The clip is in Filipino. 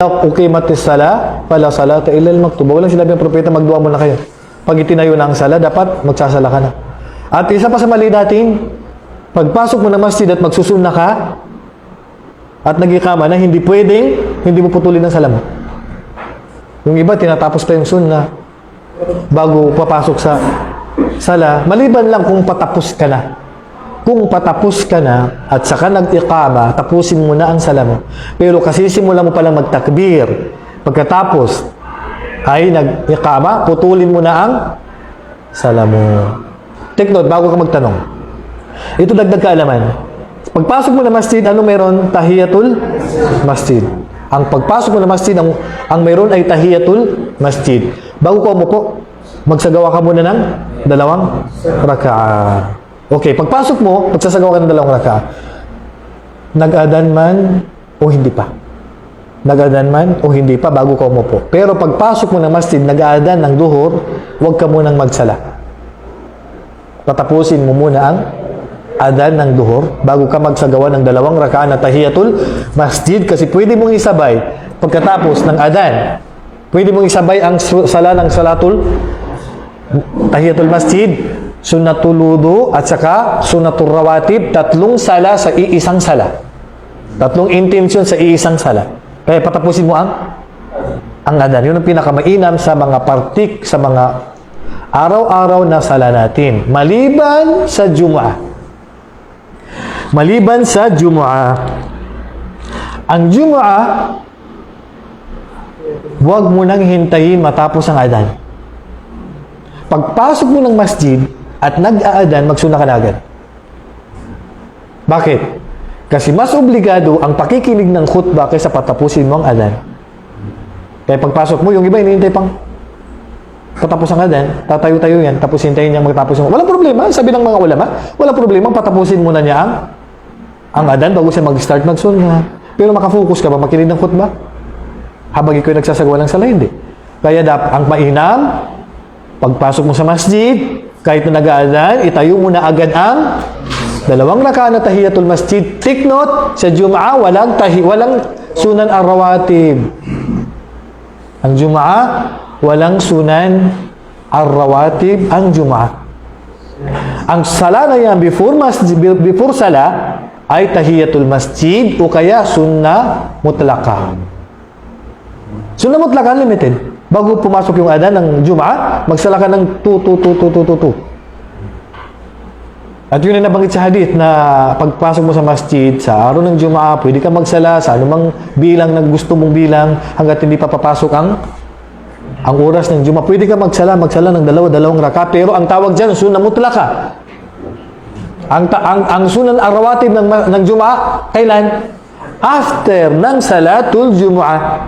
uqimatis sala, fala salata illa al-maktuba. Walang sinabi ng propeta, magduwa muna kayo. Pag itinayo na ang sala, dapat magsasala ka na. At isa pa sa mali natin, pagpasok mo ng masjid at magsusunna ka, at nagikama na, hindi pwedeng, hindi mo putulin ang sala mo. Yung iba, tinatapos pa yung sunna bago papasok sa sala, maliban lang kung patapos ka na. Kung patapos ka na at saka nag-iqama, tapusin mo na ang sala mo. Pero kasi simula mo palang magtakbir, pagkatapos ay nag-iqama, putulin mo na ang sala mo. Take note, bago ka magtanong. Ito dagdag kaalaman. Pagpasok mo na masjid, ano meron? Tahiyatul masjid. Ang pagpasok mo na masjid, ang, ang meron ay tahiyatul masjid. Bago ka umupo, magsagawa ka muna ng dalawang raka'a. Okay, pagpasok mo, magsasagawa ka ng dalawang raka'a. Nag-adan man o hindi pa. Nag-adan man o hindi pa bago ka umupo. Pero pagpasok mo ng masjid, nag-aadan ng duhur, huwag ka munang magsala. Patapusin mo muna ang adan ng duhur bago ka magsagawa ng dalawang rakaan na tahiyatul masjid kasi pwede mong isabay pagkatapos ng adan. Pwede mong isabay ang sala ng salatul tahiyatul masjid, sunnatul wudu at saka sunnatul rawatib, tatlong sala sa iisang sala. Tatlong intention sa iisang sala. Kaya patapusin mo ang ang adan. Yun ang pinakamainam sa mga partik, sa mga araw-araw na sala natin. Maliban sa Jumu'ah. Maliban sa Jumu'ah. Ang Jumu'ah, huwag mo nang hintayin matapos ang adan. Pagpasok mo ng masjid at nag-aadan, magsuna ka na agad. Bakit? Kasi mas obligado ang pakikinig ng khutbah kaysa patapusin mo ang adan. Kaya pagpasok mo, yung iba hinihintay pang patapos ang adan, tatayo-tayo yan, tapos hintayin niya magtapos yung... Walang problema, sabi ng mga ulama, walang problema, patapusin muna niya ang ang adan bago siya mag-start magsunna. Pero makafocus ka ba makinig ng khutbah? Habang ikaw nagsasagawa ng sala, hindi. Kaya dap, ang mainam, pagpasok mo sa masjid, kahit na nag-aadan, itayo mo na agad ang dalawang rakaat na tahiyatul masjid. Take note, sa Jum'ah, walang, tahi, walang sunan ar-rawatib. Ang Jum'ah, walang sunan ar-rawatib ang Jum'ah. Ang sala na yan before, masjid, before sala ay tahiyatul masjid o kaya sunna mutlaqah. Sunna mutlaqah limited. Bago pumasok yung adan ng Jum'ah, magsala ka ng 2, 2, 2, 2, 2, 2. At yun ang nabanggit sa hadith na pagpasok mo sa masjid, sa araw ng Jum'ah, pwede ka magsala sa anumang bilang na gusto mong bilang hanggat hindi pa papasok ang ang oras ng Jum'ah. Pwede ka magsala, magsala ng dalawa, dalawang raka, pero ang tawag dyan, sunna mutlaka. Ang, ta- ang, ang sunan arawatib ng, ng Jum'ah, kailan? After ng salatul Jum'ah.